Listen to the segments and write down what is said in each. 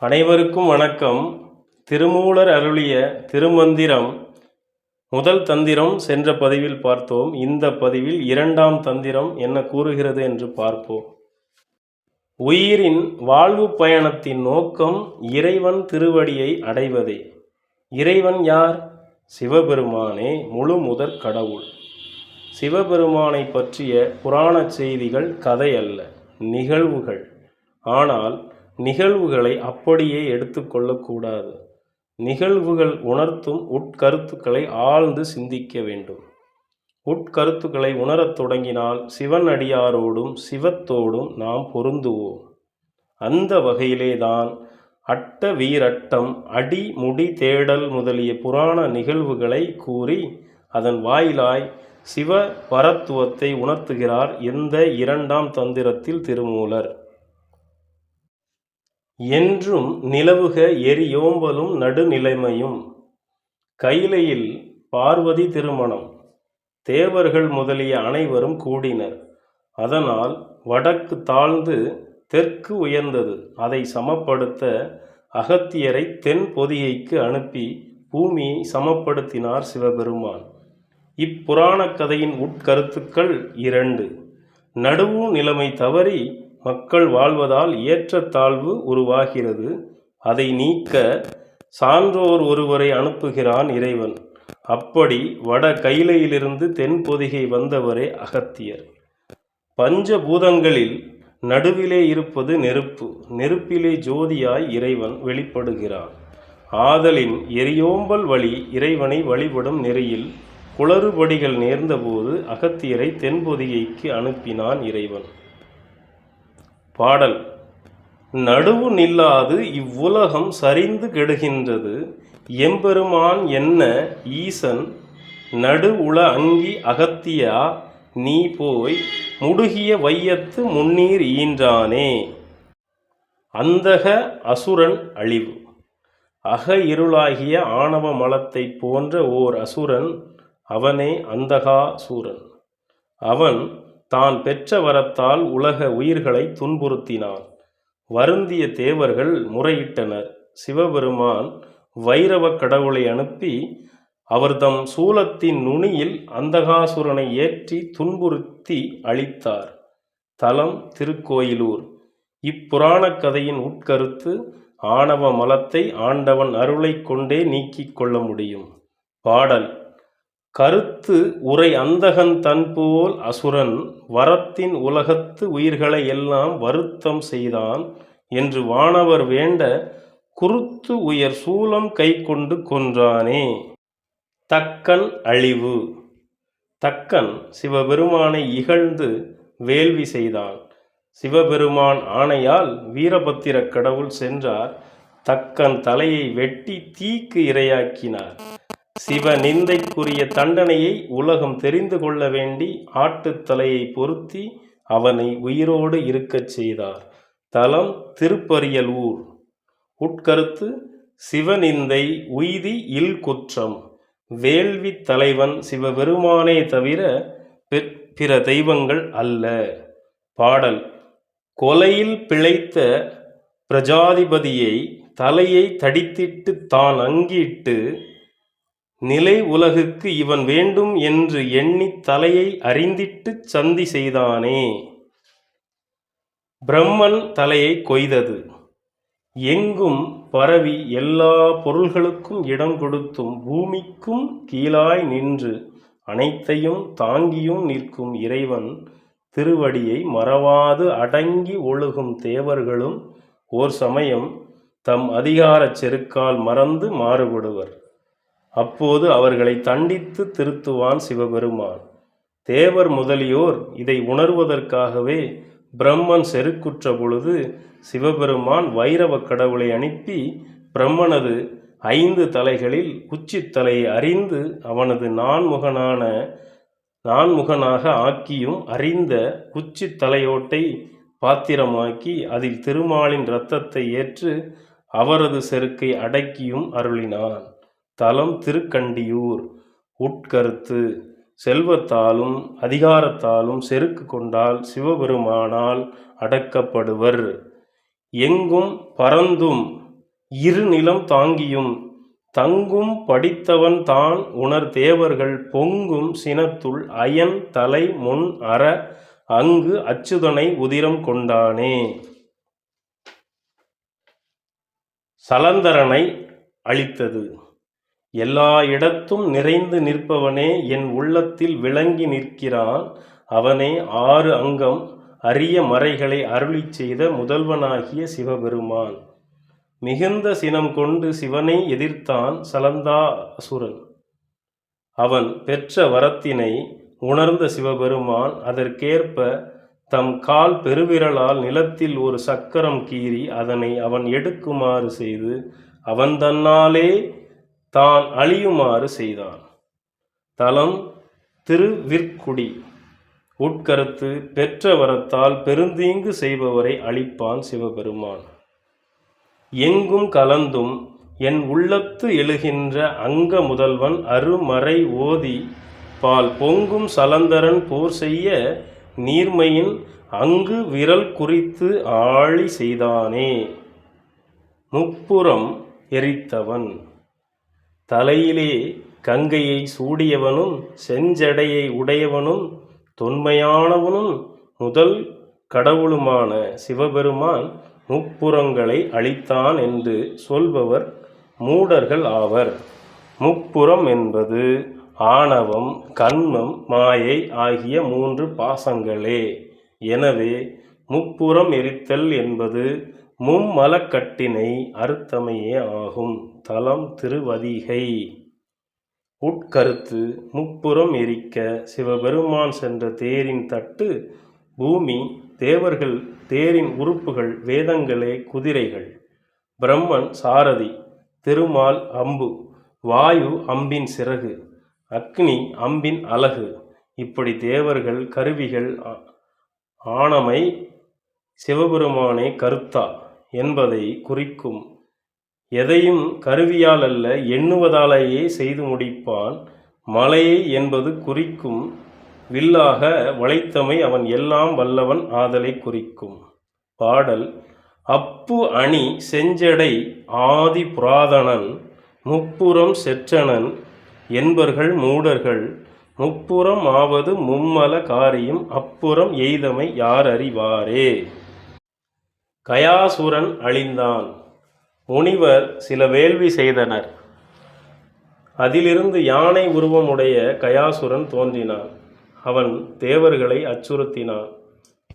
அனைவருக்கும் வணக்கம். திருமூலர் அருளிய திருமந்திரம் முதல் தந்திரம் சென்ற பதிவில் பார்த்தோம். இந்த பதிவில் இரண்டாம் தந்திரம் என்ன கூறுகிறது என்று பார்ப்போம். உயிரின் வாழ்வு பயணத்தின் நோக்கம் இறைவன் திருவடியை அடைவதே. இறைவன் யார்? சிவபெருமானே முழு முதற் கடவுள். சிவபெருமானை பற்றிய புராணச் செய்திகள் கதை அல்ல நிகழ்வுகள். ஆனால் நிகழ்வுகளை அப்படியே எடுத்துக்கொள்ளக்கூடாது நிகழ்வுகள் உணர்த்தும் உட்கருத்துக்களை ஆழ்ந்து சிந்திக்க வேண்டும். உட்கருத்துக்களை உணரத் தொடங்கினால் சிவன் அடியாரோடும் சிவத்தோடும் நாம் பொருந்துவோம். அந்த வகையிலே தான் அட்ட வீரட்டம் அடி முடி தேடல் முதலிய புராண நிகழ்வுகளை கூறி அதன் வாயிலாய் சிவ பரத்துவத்தை உணர்த்துகிறார் இந்த இரண்டாம் தந்திரத்தில் திருமூலர். என்றும் நிலவுக எரியோம்பலும் நடுநிலைமையும். கைலையில் பார்வதி திருமணம். தேவர்கள் முதலிய அனைவரும் கூடினர். அதனால் வடக்கு தாழ்ந்து தெற்கு உயர்ந்தது. அதை சமப்படுத்த அகத்தியரை தென் பொதிகைக்கு அனுப்பி பூமியை சமப்படுத்தினார் சிவபெருமான். இப்புராணக் கதையின் உட்கருத்துக்கள் இரண்டு. நடுவு நிலைமை தவறி மக்கள் வாழ்வதால் ஏற்றத்தாழ்வு உருவாகிறது. அதை நீக்க சான்றோர் ஒருவரை அனுப்புகிறான் இறைவன். அப்படி வட கைலையிலிருந்து தென் பொதிகை வந்தவரே அகத்தியர். பஞ்சபூதங்களில் நடுவிலே இருப்பது நெருப்பு. நெருப்பிலே ஜோதியாய் இறைவன் வெளிப்படுகிறான். ஆதலின் எரியோம்பல் வழி இறைவனை வழிபடும் நெறியில் குளறுபடிகள் நேர்ந்தபோது அகத்தியரை தென்பொதிகைக்கு அனுப்பினான் இறைவன். பாடல். நடுவு நில்லாது இவ்வுலகம் சரிந்து கெடுகின்றது. எம்பெருமான் என்ன ஈசன்? நடு உள அங்கி அகத்தியா? நீ போய் முடுகிய வையத்து முன்னீர் ஈன்றானே. அந்தக அசுரன் அழிவு. அக இருளாகிய ஆணவ மலத்தைப் போன்ற ஓர் அசுரன் அவனே அந்தகாசூரன். அவன் தான் பெற்ற வரத்தால் உலக உயிர்களை துன்புறுத்தினான். வருந்திய தேவர்கள் முறையிட்டனர். சிவபெருமான் வைரவ கடவுளை அனுப்பி அவர்தம் சூலத்தின் நுனியில் அந்தகாசுரனை ஏற்றி துன்புறுத்தி அளித்தார். தலம் திருக்கோயிலூர். இப்புராணக் கதையின் உட்கருத்து ஆணவ மலத்தை ஆண்டவன் அருளைக் கொண்டே நீக்கிக் கொள்ள முடியும். பாடல் கருத்து உரை அந்தகன் தன்போல் அசுரன் வரத்தின் உலகத்து உயிர்களை எல்லாம் வருத்தம் செய்தான் என்று வானவர் வேண்ட குருத்து உயர் சூலம் கை கொண்டு கொன்றானே. தக்கன் அழிவு. தக்கன் சிவபெருமானை இகழ்ந்து வேள்வி செய்தான். சிவபெருமான் ஆணையால் வீரபத்திர கடவுள் சென்றார். தக்கன் தலையை வெட்டி தீக்கு இரையாக்கினார். சிவ நிந்தைக்குரிய தண்டனையை உலகம் தெரிந்து கொள்ள வேண்டி ஆட்டுத்தலையை பொருத்தி அவனை உயிரோடு இருக்கச் செய்தார். தலம் திருப்பரியல் ஊர். உட்கருத்து சிவநிந்தை உய்தி இல் குற்றம். வேள்வி தலைவன் சிவபெருமானே தவிர பிற தெய்வங்கள் அல்ல. பாடல். கொலையில் பிழைத்த பிரஜாதிபதியை தலையை தடித்திட்டு தான் அங்கிட்டு நிலை உலகுக்கு இவன் வேண்டும் என்று எண்ணித் தலையை அறிந்திட்டுச் சந்தி செய்தானே. பிரம்மன் தலையை கொய்தது. எங்கும் பரவி எல்லா பொருள்களுக்கும் இடம் கொடுத்தும் பூமிக்கும் கீழாய் நின்று அனைத்தையும் தாங்கியும் நிற்கும் இறைவன் திருவடியை மறவாது அடங்கி ஒழுகும் தேவர்களும் ஓர் சமயம் தம் அதிகாரச் செருக்கால் மறந்து மாறுபடுவர். அப்போது அவர்களை தண்டித்து திருத்துவான் சிவபெருமான். தேவர் முதலியோர் இதை உணர்வதற்காகவே பிரம்மன் செருக்குற்ற பொழுது சிவபெருமான் வைரவ கடவுளை அனுப்பி பிரம்மனது ஐந்து தலைகளில் உச்சித்தலையை அறிந்து அவனது நான்முகனான நான்முகனாக ஆக்கியும் அறிந்த உச்சித் தலையோட்டை பாத்திரமாக்கி அதில் திருமாலின் இரத்தத்தை ஏற்று அவரது செருக்கை அடக்கியும் அருளினான். தலம் திருக்கண்டியூர். உட்கருத்து செல்வத்தாலும் அதிகாரத்தாலும் செருக்கு கொண்டால் சிவபெருமானால் அடக்கப்படுவர். எங்கும் பறந்தும் இரு நிலம் தாங்கியும் தங்கும் படித்தவன் தான் உணர் தேவர்கள் பொங்கும் சினத்துள் அயன் தலை முன் அற அங்கு அச்சுதனை உதிரம் கொண்டானே. சலந்தரனை அளித்தது எல்லா இடத்தும் நிறைந்து நிற்பவனே என் உள்ளத்தில் விளங்கி நிற்கிறான். அவனே ஆறு அங்கம் அரிய மறைகளை அருளிச் செய்த முதல்வனாகிய சிவபெருமான். மிகுந்த சினம் கொண்டு சிவனை எதிர்த்தான் சலந்தாசுரன் அவன் பெற்ற வரத்தினை உணர்ந்த சிவபெருமான் அதற்கேற்ப தம் கால் பெருவிரலால் நிலத்தில் ஒரு சக்கரம் கீறி அதனை அவன் எடுக்குமாறு செய்து அவன் தன்னாலே தான் அழியுமாறு செய்தான். தலம் திருவிற்குடி. உட்கருத்து பெற்ற வரத்தால் பெருந்தீங்கு செய்பவரை அழிப்பான் சிவபெருமான். எங்கும் கலந்தும் என் உள்ளத்து எழுகின்ற அங்க முதல்வன் அருமறை ஓதி பால் பொங்கும் சலந்தரன் போர் செய்ய நீர்மையின் அங்கு விரல் குறித்து ஆழி செய்தானே. முப்புறம் எரித்தவன். தலையிலே கங்கையை சூடியவனும் செஞ்சடையை உடையவனும் தொன்மையானவனும் முதல் கடவுளுமான சிவபெருமான் முப்புறங்களை அளித்தான் என்று சொல்பவர் மூடர்கள் ஆவர். முப்புறம் என்பது ஆணவம் கண்மம் மாயை ஆகிய மூன்று பாசங்களே. எனவே முப்புறம் எரித்தல் என்பது மும்மலக்கட்டினை அறுத்தமையே ஆகும். தலம் திருவதிகை. உட்கருத்து முப்புறம் எரிக்க சிவபெருமான் சென்ற தேரின் தட்டு பூமி தேவர்கள் தேரின் உறுப்புகள் வேதங்களே குதிரைகள். பிரம்மன் சாரதி திருமால் அம்பு வாயு அம்பின் சிறகு அக்னி அம்பின் அலகு. இப்படி தேவர்கள் கருவிகள் ஆணமை ஆனமை சிவபெருமானே கருத்தா. என்பதை குறிக்கும். எதையும் கருவியால் அல்ல எண்ணுவதாலேயே செய்து முடிப்பான். மலையை என்பது குறிக்கும். வில்லாக வளைத்தமை அவன் எல்லாம் வல்லவன் ஆதலை குறிக்கும். பாடல் அப்பு அணி செஞ்சடை ஆதி புராதனன் முப்புறம் செற்றனன் என்பர்கள் மூடர்கள். முப்புறம் ஆவது மும்மல காரியம் அப்புறம் எய்தமை யார் அறிவாரே? கயாசுரன் அழிந்தான். முனிவர் சில வேள்வி செய்தனர். அதிலிருந்து யானை உருவமுடைய கயாசுரன் தோன்றினான். அவன் தேவர்களை அச்சுறுத்தினான்.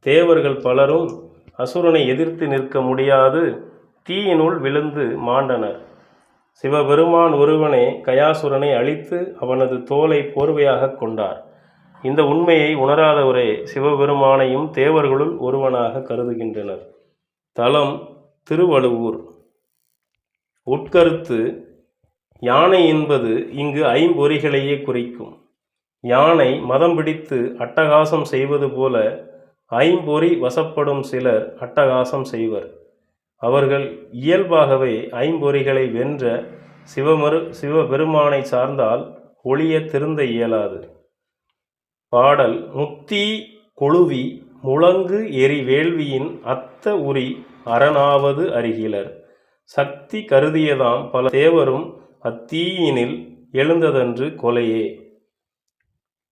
தேவர்கள் பலரும் அசுரனை எதிர்த்து நிற்க முடியாது தீயினுள் விழுந்து மாண்டனர். சிவபெருமான் ஒருவனே கயாசுரனை அழித்து அவனது தோலை போர்வையாகக் கொண்டார். இந்த உண்மையை உணராதவரே சிவபெருமானையும் தேவர்களுள் ஒருவனாக கருதுகின்றனர். தலம் திருவழுவூர். உட்கருத்து யானை என்பது இங்கு ஐம்பொறிகளையே குறிக்கும். யானை மதம் பிடித்து அட்டகாசம் செய்வது போல ஐம்பொறி வசப்படும் சிலர் அட்டகாசம் செய்வர். அவர்கள் இயல்பாகவே ஐம்பொறிகளை வென்ற சிவமரு சிவபெருமானை சார்ந்தால் ஒளிய திருந்த இயலாது. பாடல் முத்தி கொழுவி முழங்கு எரி வேள்வியின் அத்த உரி அரணாவது அருகிலர். சக்தி கருதியதாம் பல தேவரும் அத்தீயினில் எழுந்ததன்று கொலையே.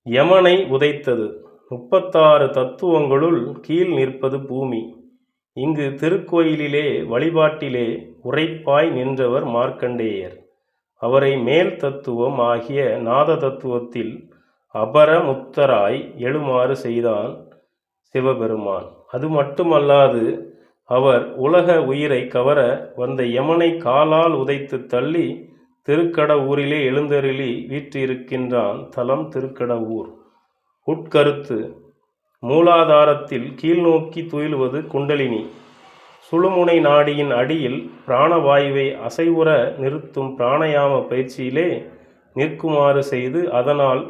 யமனை உதைத்தது. முப்பத்தாறு தத்துவங்களுள் கீழ் நிற்பது பூமி. இங்கு திருக்கோயிலிலே வழிபாட்டிலே உரைப்பாய் நின்றவர் மார்க்கண்டேயர். அவரை மேல் தத்துவம் ஆகிய நாத தத்துவத்தில் அபரமுத்தராய் எழுமாறு செய்தான். சிவபெருமான். அது மட்டுமல்லாது அவர் உலக உயிரை கவர வந்த யமனை காலால் உதைத்து தள்ளி திருக்கட ஊரிலே எழுந்தருளி வீற்றிருக்கின்றான் தலம் திருக்கட ஊர் உட்கருத்து மூலாதாரத்தில் கீழ்நோக்கி துயிலுவது குண்டலினி. சுழுமுனை நாடியின் அடியில் பிராணவாயுவை அசைவுற நிறுத்தும் பிராணயாம பயிற்சியிலே நிற்குமாறு செய்து அதனால்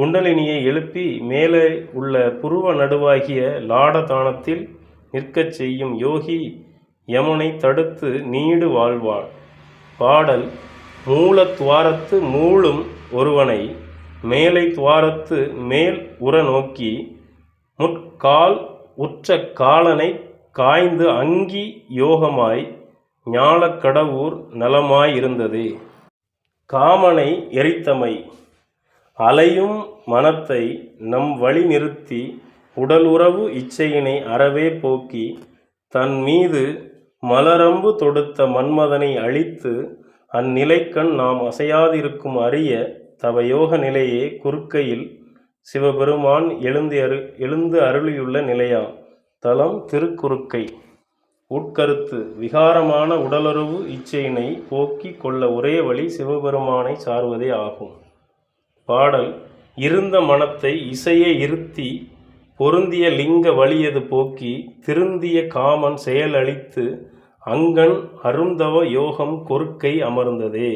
குண்டலினியை எழுப்பி மேலே உள்ள புருவ நடுவாகிய லாடதானத்தில் நிற்கச் செய்யும் யோகி யமுனை தடுத்து நீடு வாழ்வான் பாடல் மூல துவாரத்து மூளும் ஒருவனை மேலை துவாரத்து மேல் உற நோக்கி முற்கால் உற்ற காலனை காய்ந்து அங்கி யோகமாய் ஞாலக் நலமாயிருந்தது. காமனை எரித்தமை. அலையும் மனத்தை நம்வழி நிறுத்தி உடலுறவு இச்சையினை அறவே போக்கி தன் மீது மலரம்பு தொடுத்த மன்மதனை அழித்து அந்நிலைக்கண் நாம் அசையாதிருக்கும் அரிய தவயோக நிலையே குறுக்கையில் சிவபெருமான் எழுந்து அரு எழுந்து அருளியுள்ள நிலையாம். தலம் திருக்குறுக்கை. உட்கருத்து விகாரமான உடலுறவு இச்சையினை போக்கிக் கொள்ள ஒரே வழி சிவபெருமானைச் சார்வதே ஆகும். பாடல் இருந்த மனத்தை இசையை இருத்தி பொருந்திய லிங்க வலியது போக்கி திருந்திய காமன் செயலழித்து அங்கன் அருந்தவ யோகம் கொறுக்கை அமர்ந்ததே.